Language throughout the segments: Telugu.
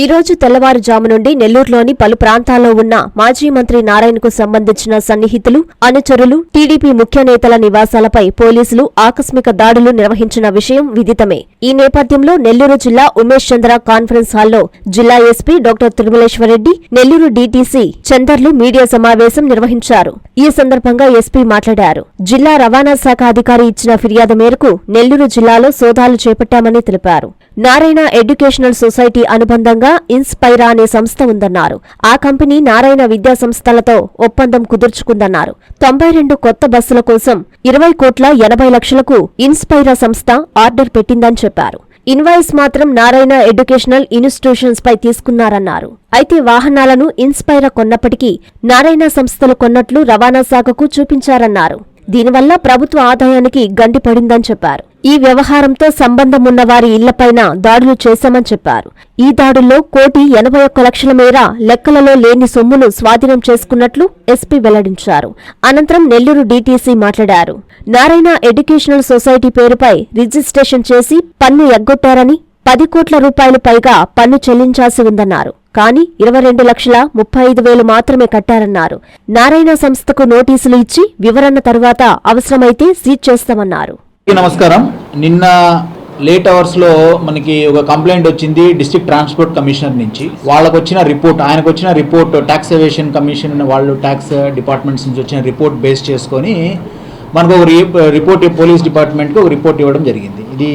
ఈ రోజు తెల్లవారుజాము నుండి నెల్లూరులోని పలు ప్రాంతాల్లో ఉన్న మాజీ మంత్రి నారాయణకు సంబంధించిన సన్నిహితులు అనుచరులు టీడీపీ ముఖ్య నేతల నివాసాలపై పోలీసులు ఆకస్మిక దాడులు నిర్వహించిన విషయం విదితమే. ఈ నేపథ్యంలో నెల్లూరు జిల్లా ఉమేష్ చంద్ర కాన్ఫరెన్స్ హాల్లో జిల్లా SP doctor Tirumaleswara Reddy Nellore DTC చందర్లు media సమావేశం నిర్వహించారు. ఈ సందర్భంగా ఎస్పీ మాట్లాడారు. జిల్లా రవాణా శాఖ అధికారి ఇచ్చిన ఫిర్యాదు మేరకు నెల్లూరు జిల్లాలో సోదాలు చేపట్టామని తెలిపారు. నారాయణ ఎడ్యుకేషనల్ సొసైటీ అనుబంధంగా ఇన్స్పైరా అనే సంస్థ ఉందన్నారు. ఆ కంపెనీ నారాయణ విద్యా సంస్థలతో ఒప్పందం కుదుర్చుకుందన్నారు. తొంభై రెండు కొత్త బస్సుల కోసం ఇరవై కోట్ల ఎనభై లక్షలకు ఇన్స్పైరా సంస్థ ఆర్డర్ పెట్టిందని చెప్పారు. ఇన్వాయిస్ మాత్రం నారాయణ ఎడ్యుకేషనల్ ఇన్స్టిట్యూషన్స్ పై తీసుకున్నారన్నారు. అయితే వాహనాలను ఇన్స్పైరా కొన్నప్పటికీ నారాయణ సంస్థలు కొన్నట్లు రవాణా శాఖకు చూపించారన్నారు. దీనివల్ల ప్రభుత్వ ఆదాయానికి గండి పడిందని చెప్పారు. ఈ వ్యవహారంతో సంబంధం ఉన్న వారి ఇళ్ళపైన దాడులు చేశామని చెప్పారు. ఈ దాడుల్లో కోటి ఎనభై ఒక్క లక్షల మేర లెక్కలలో లేని సొమ్మును స్వాధీనం చేసుకున్నట్లు ఎస్పీ వెల్లడించారు. అనంతరం నెల్లూరు డీటీసీ మాట్లాడారు. నారాయణ ఎడ్యుకేషనల్ సొసైటీ పేరుపై రిజిస్ట్రేషన్ చేసి పన్ను ఎగ్గొట్టారని పది కోట్ల రూపాయలు పైగా పన్ను చెల్లించాల్సి ఉందన్నారు. కానీ ఇరవై రెండు లక్షల ముప్పై ఐదు వేలు మాత్రమే కట్టారన్నారు. నారాయణ సంస్థకు నోటీసులు ఇచ్చి వివరణ తర్వాత అవసరమైతే సీజ్ చేస్తామన్నారు. నమస్కారం. నిన్న లేట్ అవర్స్లో మనకి ఒక కంప్లైంట్ వచ్చింది డిస్ట్రిక్ట్ ట్రాన్స్పోర్ట్ కమిషనర్ నుంచి. వాళ్ళకు వచ్చిన రిపోర్ట్ ఆయనకు వచ్చిన రిపోర్ట్ ట్యాక్స్ ఎవేషన్ కమిషన్ వాళ్ళు ట్యాక్స్ డిపార్ట్మెంట్స్ నుంచి వచ్చిన రిపోర్ట్ బేస్ చేసుకొని మనకు ఒక రిపోర్ట్ పోలీస్ డిపార్ట్మెంట్కి ఒక రిపోర్ట్ ఇవ్వడం జరిగింది. ఇది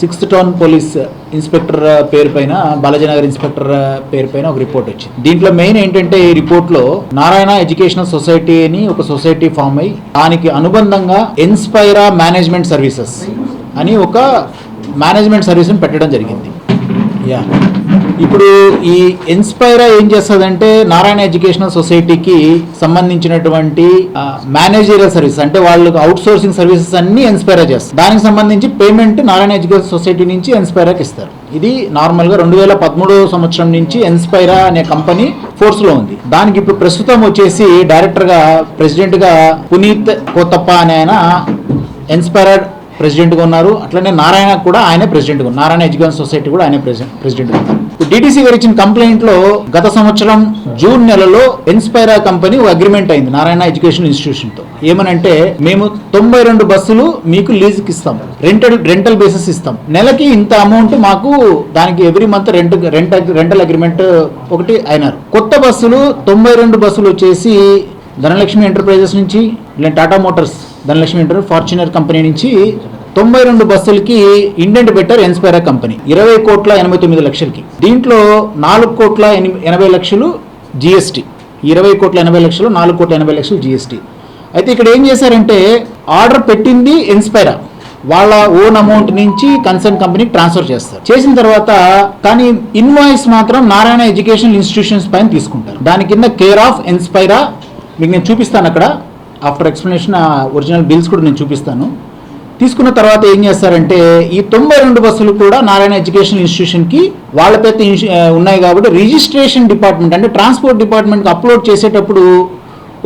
సిక్స్త్ టౌన్ పోలీస్ ఇన్స్పెక్టర్ పేరు పైన బాలాజీనగర్ ఇన్స్పెక్టర్ పేరు పైన ఒక రిపోర్ట్ వచ్చింది. దీంట్లో మెయిన్ ఏంటంటే ఈ రిపోర్ట్లో నారాయణ ఎడ్యుకేషనల్ సొసైటీ అని ఒక సొసైటీ ఫామ్ అయి దానికి అనుబంధంగా ఇన్స్పైరా మేనేజ్మెంట్ సర్వీసెస్ అని ఒక మేనేజ్మెంట్ సర్వీస్ని పెట్టడం జరిగింది. యా ఇప్పుడు ఈ ఇన్స్పైరా ఏం చేస్తుందంటే నారాయణ ఎడ్యుకేషనల్ సొసైటీకి సంబంధించినటువంటి మేనేజరియల్ సర్వీస్ అంటే వాళ్ళకి అవుట్ సోర్సింగ్ సర్వీసెస్ అన్ని ఇన్స్పైరా చేస్తారు. దానికి సంబంధించి పేమెంట్ నారాయణ ఎడ్యుకేషన్ సొసైటీ నుంచి ఇన్స్పైరాకి ఇస్తారు. ఇది నార్మల్గా రెండు వేల పదమూడవ సంవత్సరం నుంచి ఇన్స్పైరా అనే కంపెనీ ఫోర్స్లో ఉంది. దానికి ఇప్పుడు ప్రస్తుతం వచ్చేసి డైరెక్టర్గా ప్రెసిడెంట్గా పునీత్ కోతప్ప అనే ఆయన ఇన్స్పైరా ప్రెసిడెంట్గా ఉన్నారు. అట్లనే నారాయణ కూడా ఆయనే ప్రెసిడెంట్గా ఉన్నారు. నారాయణ ఎడ్యుకేషన్ సొసైటీ కూడా ఆయనే ప్రెసిడెంట్ ప్రెసిడెంట్గా ఉన్నారు. డిటీసీ గారు ఇచ్చిన కంప్లైంట్లో గత సంవత్సరం జూన్ నెలలో ఇన్స్పైరా కంపెనీ ఒక అగ్రిమెంట్ అయింది నారాయణ ఎడ్యుకేషన్ ఇన్స్టిట్యూషన్తో. ఏమనంటే మేము తొంభై రెండు బస్సులు మీకు లీజుకి ఇస్తాం. రెంటల్ రెంటల్ బేసిస్ ఇస్తాం. నెలకి ఇంత అమౌంట్ మాకు దానికి every month rent rent rental agreement ఒకటి అయినారు. కొత్త బస్సులు తొంభై రెండు బస్సులు వచ్చేసి ధనలక్ష్మి ఎంటర్ప్రైజెస్ నుంచి లేదా టాటా మోటార్స్ ధనలక్ష్మి అంటారు. ఫార్చునర్ కంపెనీ నుంచి తొంభై రెండు బస్సులకి ఇండెంట్ బెటర్ ఇన్స్పైరా కంపెనీ. ఇరవై కోట్ల ఎనభై తొమ్మిది లక్షలకి. దీంట్లో నాలుగు కోట్ల ఎని- ఎనభై లక్షలు జిఎస్టీ. ఇరవై కోట్ల ఎనభై లక్షలు నాలుగు కోట్ల ఎనభై లక్షలు జిఎస్టీ. అయితే ఇక్కడ ఏం చేశారంటే ఆర్డర్ పెట్టింది ఇన్స్పైరా వాళ్ళ ఓన్ అమౌంట్ నుంచి కన్సర్న్ కంపెనీకి ట్రాన్స్ఫర్ చేస్తారు. చేసిన తర్వాత కానీ ఇన్వాయిస్ మాత్రం నారాయణ ఎడ్యుకేషన్ ఇన్స్టిట్యూషన్స్ పైన తీసుకుంటారు. దాని కింద కేర్ ఆఫ్ ఇన్స్పైరా మీకు నేను చూపిస్తాను అక్కడ. ఆఫ్టర్ ఎక్స్ప్లెనేషన్ ఒరిజినల్ బిల్స్ కూడా నేను చూపిస్తాను. తీసుకున్న తర్వాత ఏం చేస్తారంటే ఈ తొంభై రెండు బస్సులు కూడా నారాయణ ఎడ్యుకేషన్ ఇన్స్టిట్యూషన్కి వాళ్ళ పెద్ద ఉన్నాయి కాబట్టి రిజిస్ట్రేషన్ డిపార్ట్మెంట్ అంటే ట్రాన్స్పోర్ట్ డిపార్ట్మెంట్కి అప్లోడ్ చేసేటప్పుడు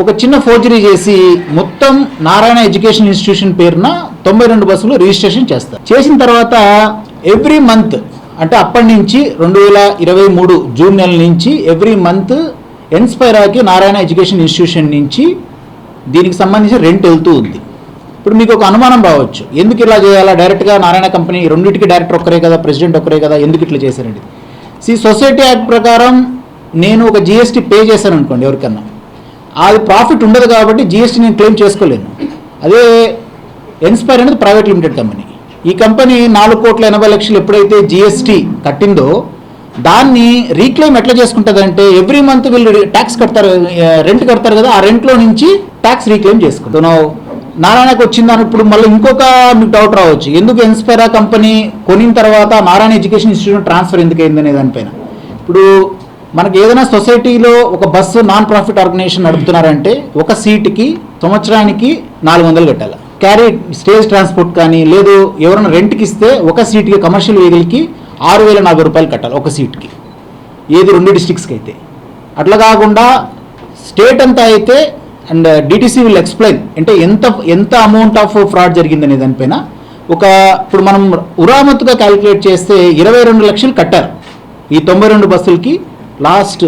ఒక చిన్న ఫోర్జరీ చేసి మొత్తం నారాయణ ఎడ్యుకేషన్ ఇన్స్టిట్యూషన్ పేరున తొంభై రెండు బస్సులు రిజిస్ట్రేషన్ చేస్తారు. చేసిన తర్వాత ఎవ్రీ మంత్ అంటే అప్పటి నుంచి రెండు వేల ఇరవై మూడు జూన్ నెల నుంచి ఎవ్రీ మంత్ ఎన్స్పైరాకి నారాయణ ఎడ్యుకేషన్ ఇన్స్టిట్యూషన్ నుంచి దీనికి సంబంధించి రెంట్ వెళ్తూ ఉంది. ఇప్పుడు మీకు ఒక అనుమానం రావచ్చు. ఎందుకు ఇలా చేయాలా? డైరెక్ట్గా నారాయణ కంపెనీ రెండింటికి డైరెక్టర్ ఒక్కరే కదా ప్రెసిడెంట్ ఒక్కరే కదా ఎందుకు ఇట్లా చేశారండి సి సొసైటీ యాక్ట్ ప్రకారం నేను ఒక జిఎస్టీ పే చేశాను అనుకోండి ఎవరికన్నా. అది ప్రాఫిట్ ఉండదు కాబట్టి జిఎస్టీ నేను క్లెయిమ్ చేసుకోలేను. అదే ఎన్స్పైర్ అనేది ప్రైవేట్ లిమిటెడ్ కంపెనీ ఈ కంపెనీ నాలుగు కోట్ల ఎనభై లక్షలు ఎప్పుడైతే జిఎస్టీ కట్టిందో దాన్ని రీక్లెయిమ్ ఎట్లా చేసుకుంటుంది అంటే ఎవ్రీ మంత్ వీళ్ళు ట్యాక్స్ కడతారు రెంట్ కడతారు కదా ఆ రెంట్లో నుంచి ట్యాక్స్ రీక్లెయిమ్ చేసుకుంటున్నావు నారాయణకు వచ్చిందని ఇప్పుడు మళ్ళీ ఇంకొక మీకు డౌట్ రావచ్చు. ఎందుకు ఇన్స్పైరా కంపెనీ కొనిన తర్వాత నారాయణ ఎడ్యుకేషన్ ఇన్స్టిట్యూట్ ట్రాన్స్ఫర్ ఎందుకు అయింది దానిపైన ఇప్పుడు మనకి ఏదైనా సొసైటీలో ఒక బస్సు నాన్ ప్రాఫిట్ ఆర్గనైజేషన్ నడుపుతున్నారంటే ఒక సీట్కి సంవత్సరానికి నాలుగు వందలు కట్టాలి? క్యారీ స్టేజ్ ట్రాన్స్పోర్ట్ కానీ లేదు ఎవరైనా రెంట్కి ఇస్తే ఒక సీట్కి కమర్షియల్ వెహికల్కి ఆరు వేల నలభై రూపాయలు కట్టాలి ఒక సీట్కి ఏది రెండు డిస్టిక్స్కి అయితే? అట్లా కాకుండా స్టేట్ అంతా అయితే అండ్ డిటీసీ విల్ ఎక్స్ప్లెయిన్ అంటే ఎంత ఎంత అమౌంట్ ఆఫ్ ఫ్రాడ్ జరిగిందనే దానిపైన ఒక ఇప్పుడు మనం ఉరామత్తుగా క్యాలిక్యులేట్ చేస్తే ఇరవై రెండు లక్షలు కట్టారు. ఈ తొంభై రెండు బస్సులకి లాస్ట్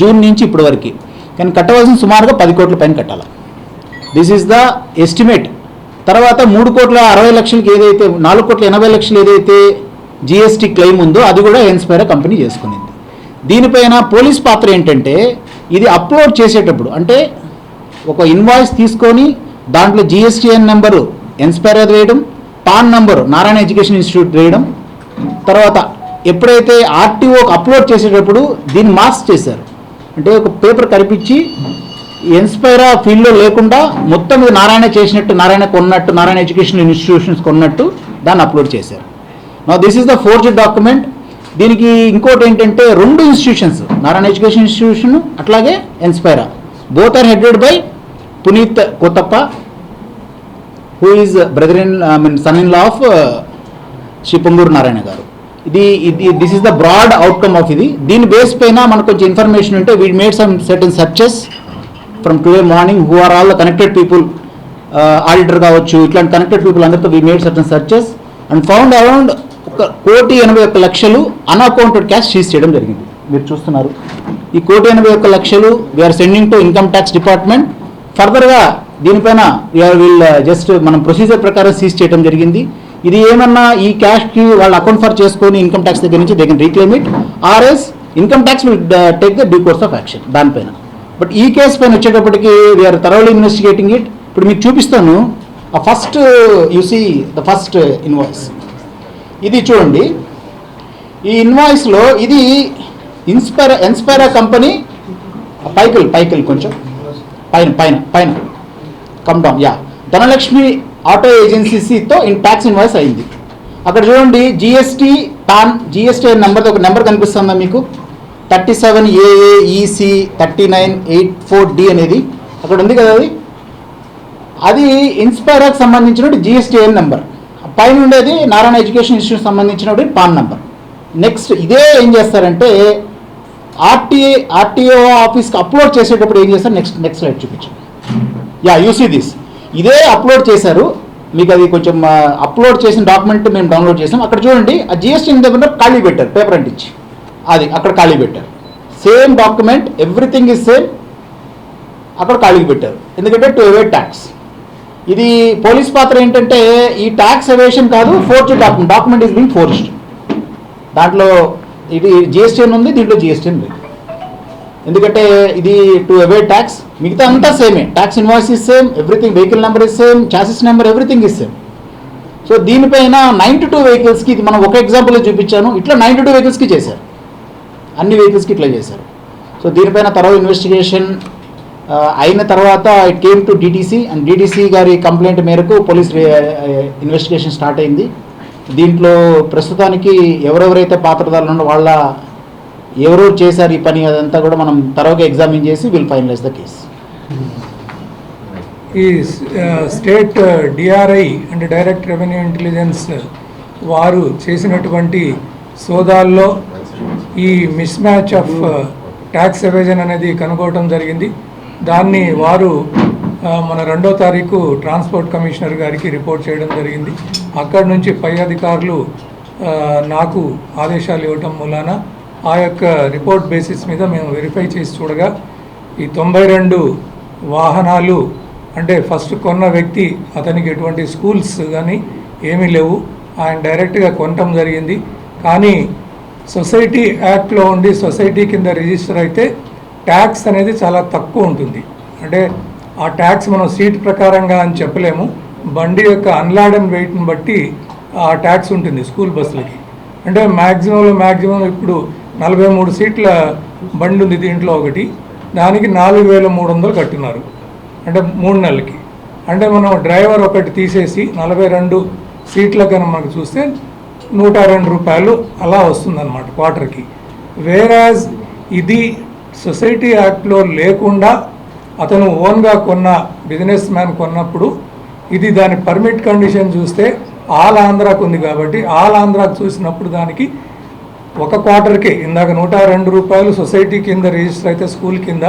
జూన్ నుంచి ఇప్పటి వరకు కానీ కట్టవలసిన సుమారుగా పది కోట్ల పైన కట్టాలి. దిస్ ఈస్ ద ఎస్టిమేట్ తర్వాత మూడు కోట్ల అరవై లక్షలకి ఏదైతే నాలుగు కోట్ల ఎనభై లక్షలు ఏదైతే జిఎస్టీ క్లెయిమ్ ఉందో అది కూడా ఎన్స్పైర్ కంపెనీ చేసుకునింది. దీనిపైన పోలీస్ పాత్ర ఏంటంటే ఇది అప్లోడ్ చేసేటప్పుడు అంటే ఒక ఇన్వాయిస్ తీసుకొని దాంట్లో జిఎస్టిఎన్ నెంబరు ఎన్స్పైర్ వేయడం PAN number Narayana education institute వేయడం తర్వాత ఎప్పుడైతే ఆర్టీఓకి అప్లోడ్ చేసేటప్పుడు దీన్ని మార్క్స్ చేశారు. అంటే ఒక పేపర్ కనిపించి ఎన్స్పైరా ఫీల్డ్లో లేకుండా మొత్తం ఇది నారాయణ చేసినట్టు నారాయణ కొన్నట్టు నారాయణ ఎడ్యుకేషన్ ఇన్స్టిట్యూషన్స్ కొన్నట్టు దాన్ని అప్లోడ్ చేశారు. నా this is the fourth document దీనికి ఇంకోటి ఏంటంటే రెండు ఇన్స్టిట్యూషన్స్ నారాయణ ఎడ్యుకేషన్ ఇన్స్టిట్యూషన్ అట్లాగే Inspira both are headed by Puneet Kothappa who is brother in I mean son in law of Shri Ponguru Narayana garu ఇది ఇది this is the broad outcome of ఇది. దీని బేస్ పైన మనకు కొంచెం ఇన్ఫర్మేషన్ ఉంటే we made some certain searches from today morning who are all the connected people auditor కావచ్చు ఇట్లాంటి కనెక్టెడ్ పీపుల్ అందరితో we made certain searches and found around ఒక కోటి ఎనభై ఒక్క లక్షలు అన్అకౌంటెడ్ క్యాష్ సీజ్ చేయడం జరిగింది. మీరు చూస్తున్నారు. ఈ కోటి ఎనభై ఒక్క లక్షలు we are sending to income tax department ఫర్దర్గా దీనిపైన వీఆర్ విల్ జస్ట్ మనం ప్రొసీజర్ ప్రకారం సీజ్ చేయడం జరిగింది. ఇది ఏమన్నా ఈ క్యాష్కి వాళ్ళ అకౌంట్ ఫర్ చేసుకొని ఇన్కమ్ ట్యాక్స్ దగ్గర నుంచి దగ్గర reclaim it as income tax will take the due course of action దానిపైన. బట్ ఈ కేసు పైన వచ్చేటప్పటికి వీఆర్ థరోలీ ఇన్వెస్టిగేటింగ్ ఇట్ ఇప్పుడు మీకు చూపిస్తాను ఆ first you see the first invoice ఇది చూడండి. ఈ ఇన్వాయిస్లో ఇది ఇన్స్పైరా ఇన్స్పైరా కంపెనీ పైకిల్ పైకిల్ కొంచెం. పైన పైన పైన. Come down yeah Dhanalakshmi auto ఏజెన్సీతో in tax invoice అయింది. అక్కడ చూడండి జిఎస్టీ పాన్ జిఎస్టీ నెంబర్ ఒక నెంబర్ కనిపిస్తుందా మీకు? Thirty seven AAEC thirty nine eight four D అనేది. అక్కడ ఉంది కదా అది? అది ఇన్స్పైరాకి సంబంధించిన జిఎస్టీఎన్ నెంబర్. పైన ఉండేది నారాయణ ఎడ్యుకేషన్ ఇన్స్టిట్యూట్ సంబంధించిన పాన్ నెంబర్. నెక్స్ట్ ఇదే ఏం చేస్తారంటే ఆర్టీఏ ఆర్టీఓ ఆఫీస్కి అప్లోడ్ చేసేటప్పుడు ఏం చేస్తారు? నెక్స్ట్ నెక్స్ట్ స్లైడ్ చూపించండి. యా యూసీ దిస్ ఇదే అప్లోడ్ చేశారు. మీకు అది కొంచెం అప్లోడ్ చేసిన డాక్యుమెంట్ మేము డౌన్లోడ్ చేసాం. అక్కడ చూడండి ఆ జిఎస్టీ దగ్గర ఖాళీ పెట్టారు పేపర్ అంటించి. అది అక్కడ ఖాళీ పెట్టారు. Same document everything is same అక్కడ ఖాళీకి పెట్టారు. ఎందుకంటే టు అవేట్ ట్యాక్స్ ఇది పోలీస్ పాత్ర ఏంటంటే ఈ ట్యాక్స్ ఎవేషన్ కాదు forge document document is been forged దాంట్లో ఇది జిఎస్టీ ఉంది దీంట్లో జిఎస్టీ ఉంది ఎందుకంటే ఇది టు అవే ట్యాక్స్ మిగతా అంతా సేమే tax invoice is same everything vehicle number is same chassis number everything is same so దీనిపైన నైంటీ టూ వెహికల్స్కి ఇది మనం ఒక ఎగ్జాంపుల్ చూపించాను. ఇట్లా నైంటీ టూ వెహికల్స్కి చేశారు. అన్ని వెహికల్స్కి ఇట్లా చేశారు. సో దీనిపైన తర్వాత ఇన్వెస్టిగేషన్ uh, అయిన తర్వాత it came to DTC and DTC గారి కంప్లైంట్ మేరకు police uh, uh, investigation start అయింది. దీంట్లో ప్రస్తుతానికి ఎవరెవరైతే పాత్రదారులు ఉన్నారో వాళ్ళ ఎవరెవరు చేశారు ఈ పని అదంతా కూడా మనం తర్వాత ఎగ్జామిన్ చేసి విల్ ఫైనలైజ్ ద కేసు ఈ state DRI and direct revenue intelligence వారు చేసినటువంటి సోదాల్లో ఈ mismatch of tax evasion అనేది కనుక్కోవటం జరిగింది. దాన్ని వారు మన రెండో తారీఖు ట్రాన్స్పోర్ట్ కమిషనర్ గారికి రిపోర్ట్ చేయడం జరిగింది. అక్కడి నుంచి పై అధికారులు నాకు ఆదేశాలు ఇవ్వటం మూలాన ఆ యొక్క రిపోర్ట్ బేసిస్ మీద మేము వెరిఫై చేసి చూడగా ఈ తొంభై రెండు వాహనాలు అంటే ఫస్ట్ కొన్న వ్యక్తి అతనికి ఎటువంటి స్కూల్స్ కానీ ఏమీ లేవు. ఆయన డైరెక్ట్గా కొనటం జరిగింది. కానీ సొసైటీ యాక్ట్లో ఉండి సొసైటీ కింద రిజిస్టర్ అయితే ట్యాక్స్ అనేది చాలా తక్కువ ఉంటుంది. అంటే ఆ ట్యాక్స్ మనం సీట్ ప్రకారంగా అని చెప్పలేము. బండి యొక్క అన్లాడన్ వెయిట్ని బట్టి ఆ ట్యాక్స్ ఉంటుంది స్కూల్ బస్సులకి అంటే మ్యాక్సిమంలో మ్యాక్సిమం ఇప్పుడు నలభై మూడు సీట్ల బండి ఉంది దీంట్లో ఒకటి. దానికి నాలుగు వేల మూడు వందలు కట్టున్నారు అంటే మూడు నెలలకి. అంటే మనం డ్రైవర్ ఒకటి తీసేసి నలభై రెండు సీట్ల కన్నా మనకు చూస్తే నూట రెండు రూపాయలు అలా వస్తుందన్నమాట క్వార్టర్కి వేరాజ్ ఇది సొసైటీ యాక్ట్లో లేకుండా అతను ఓన్గా కొన్న బిజినెస్ మ్యాన్ కొన్నప్పుడు ఇది దాని పర్మిట్ కండిషన్ చూస్తే ఆల్ ఆంధ్రాకు ఉంది కాబట్టి ఆల్ ఆంధ్రాకు చూసినప్పుడు దానికి ఒక క్వార్టర్కి ఇందాక నూట రెండు రూపాయలు సొసైటీ కింద రిజిస్టర్ అయితే స్కూల్ కింద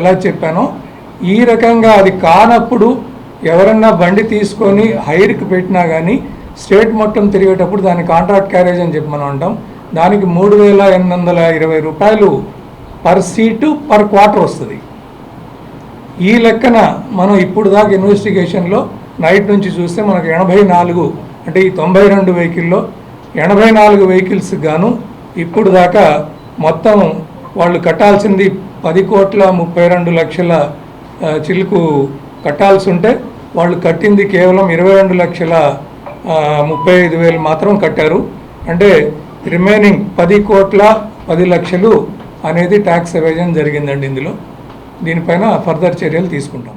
ఎలా చెప్పానో ఈ రకంగా అది కానప్పుడు ఎవరన్నా బండి తీసుకొని హైర్కి పెట్టినా కానీ స్టేట్ మొత్తం తిరిగేటప్పుడు దాని కాంట్రాక్ట్ క్యారేజ్ అని చెప్పి మనం అంటాం. దానికి మూడు వేల ఎనిమిది వందల ఇరవై రూపాయలు పర్ సీటు పర్ క్వార్టర్ వస్తుంది. ఈ లెక్కన మనం ఇప్పుడు దాకా ఇన్వెస్టిగేషన్లో నైట్ నుంచి చూస్తే మనకు ఎనభై నాలుగు అంటే ఈ తొంభై రెండు వెహికల్లో ఎనభై నాలుగు వెహికల్స్ గాను ఇప్పుడు దాకా మొత్తం వాళ్ళు కట్టాల్సింది పది కోట్ల ముప్పై రెండు లక్షల చిలుకు కట్టాల్సి ఉంటే వాళ్ళు కట్టింది కేవలం ఇరవై రెండు లక్షల ముప్పై ఐదు వేలు మాత్రం కట్టారు. అంటే రిమైనింగ్ పది కోట్ల పది లక్షలు అనేది ట్యాక్స్ ఎవేజన్ జరిగిందండి ఇందులో. దీనిపైన ఫర్దర్ చర్యలు తీసుకుంటాం.